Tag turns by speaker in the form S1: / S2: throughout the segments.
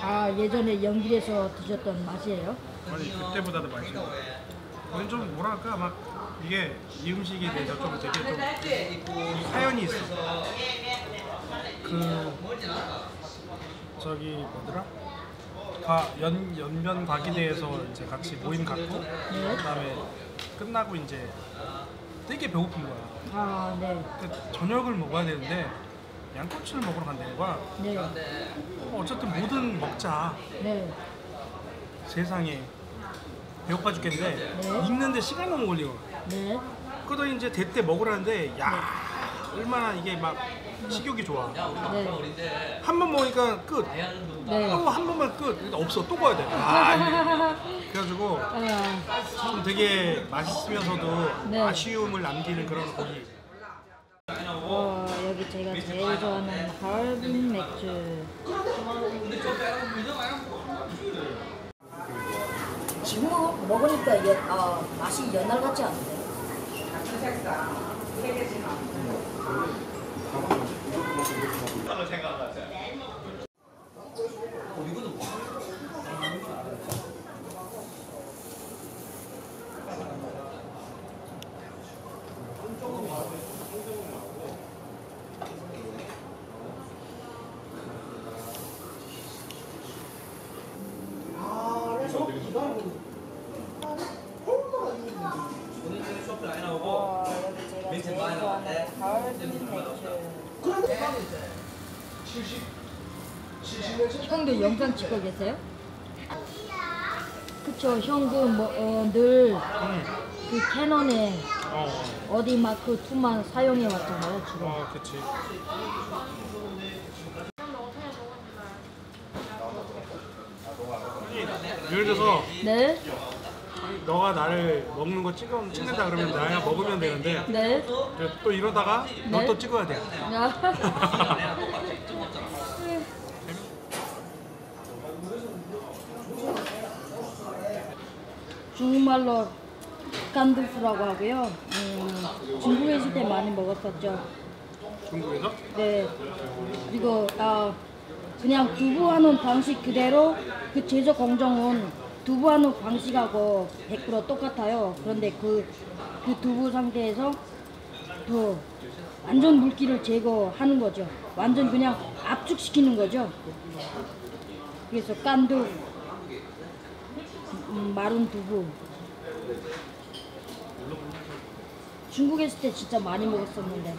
S1: 아 예전에 연길에서 드셨던 맛이에요?
S2: 아니 그때보다도 맛있어. 이건 좀 뭐랄까 막 이게 이 음식에 대해서 좀 되게 좀 사연이 있어. 그 저기 뭐더라? 가, 연, 연변 과기대에서 이제 같이 모임 갖고 그다음에 끝나고 이제 되게 배고픈 거야.
S1: 아 네.
S2: 그 저녁을 먹어야 되는데 양꼬치를 먹으러 간다는 거야.
S1: 네.
S2: 어, 어쨌든 뭐든 먹자.
S1: 네.
S2: 세상에 배고파 죽겠는데
S1: 네.
S2: 익는데 시간 너무 걸려.
S1: 네.
S2: 그러더니 이제 대때 먹으라는데 야 얼마나 이게 막 식욕이 좋아.
S1: 네.
S2: 한 번 먹으니까 끝.
S1: 네.
S2: 또한 번만 끝. 없어 또 가야 돼. 아,
S1: 아,
S2: 좀 되게 맛있으면서도
S1: 네.
S2: 아쉬움을 남기는 그런 고기.
S1: 어, 여기 제가 제일 좋아하는 하얼빈 맥주. 지금 먹으니까 여, 어, 맛이 연할 같지 않은데? 형도 영상 찍고 계세요? 그쵸, 형도 뭐, 어. 그 캐논에
S2: 어,
S1: 어디 마크 2만 사용해 왔잖아요, 지금.
S2: 어, 그치. 아니, 예를 들어서
S1: 네,
S2: 너가 나를 먹는 거 찍어 찍는다 그러면 나야 먹으면 되는데
S1: 네.
S2: 또 이러다가 너
S1: 네.
S2: 또 찍어야 돼.
S1: 중국말로 깐두프라고 하고요. 음, 중국에 있을 때 많이 먹었었죠.
S2: 중국에서?
S1: 네. 그리고 아 그냥 두부하는 방식 그대로 그 제조 공정은 두부하는 방식하고 100% 똑같아요. 그런데 그, 그 두부 상태에서 더 완전 물기를 제거하는 거죠. 완전 그냥 압축시키는 거죠. 그래서 깐두, 음, 마른 두부. 중국에 있을 때 진짜 많이 먹었었는데.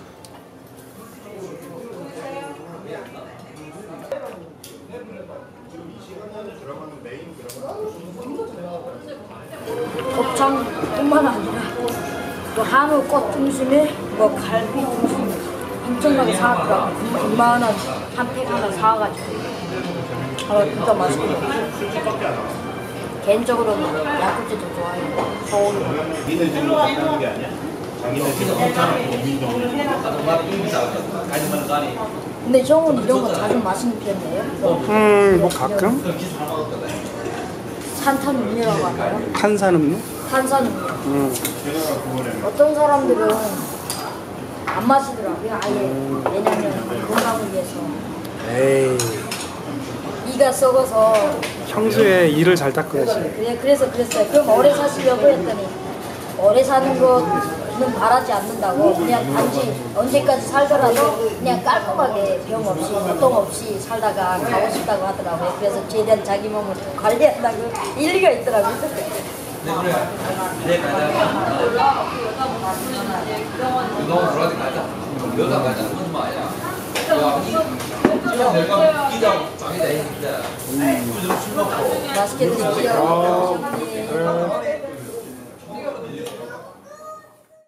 S1: 곱창뿐만 아니라 또 한우 꽃 등심에 뭐 갈비 등심 엄청나게 사왔더라고 이만한 한팩 하나 사와가지고 아 진짜 맛있거든요 개인적으로는 양꼬치도 좋아해요 서울
S3: 니네 지금 하는 게 아니야? 자기네 지금
S1: 근데 형은 이런 거 자주 마시는 편이에요?
S2: 음, 뭐 가끔
S1: 산탄음료라고 하나요?
S2: 탄산음료?
S1: 탄산음료
S2: 음.
S1: 어떤 사람들은 안 마시더라고요 아예 왜냐면 건강을 위해서
S2: 에이,
S1: 이가 썩어서
S2: 평소에 이를 잘 닦아야지.
S1: 그래, 그래서 그랬어요. 그럼 오래 사시려고 했더니 오래 사는 거는 바라지 않는다고 그냥 단지 언제까지 살더라도 그냥 깔끔하게 병 없이 고통 없이 살다가 가고 싶다고 하더라고요. 그래서 최대한 자기 몸을 관리한다고 일리가 있더라고요.
S4: 너무 불안해 가자. 여자 가자. 무슨 말이야? 야, 내가 기자 장이 돼 있는데. 술 먹고.
S1: 맛있게 드십시오. 예.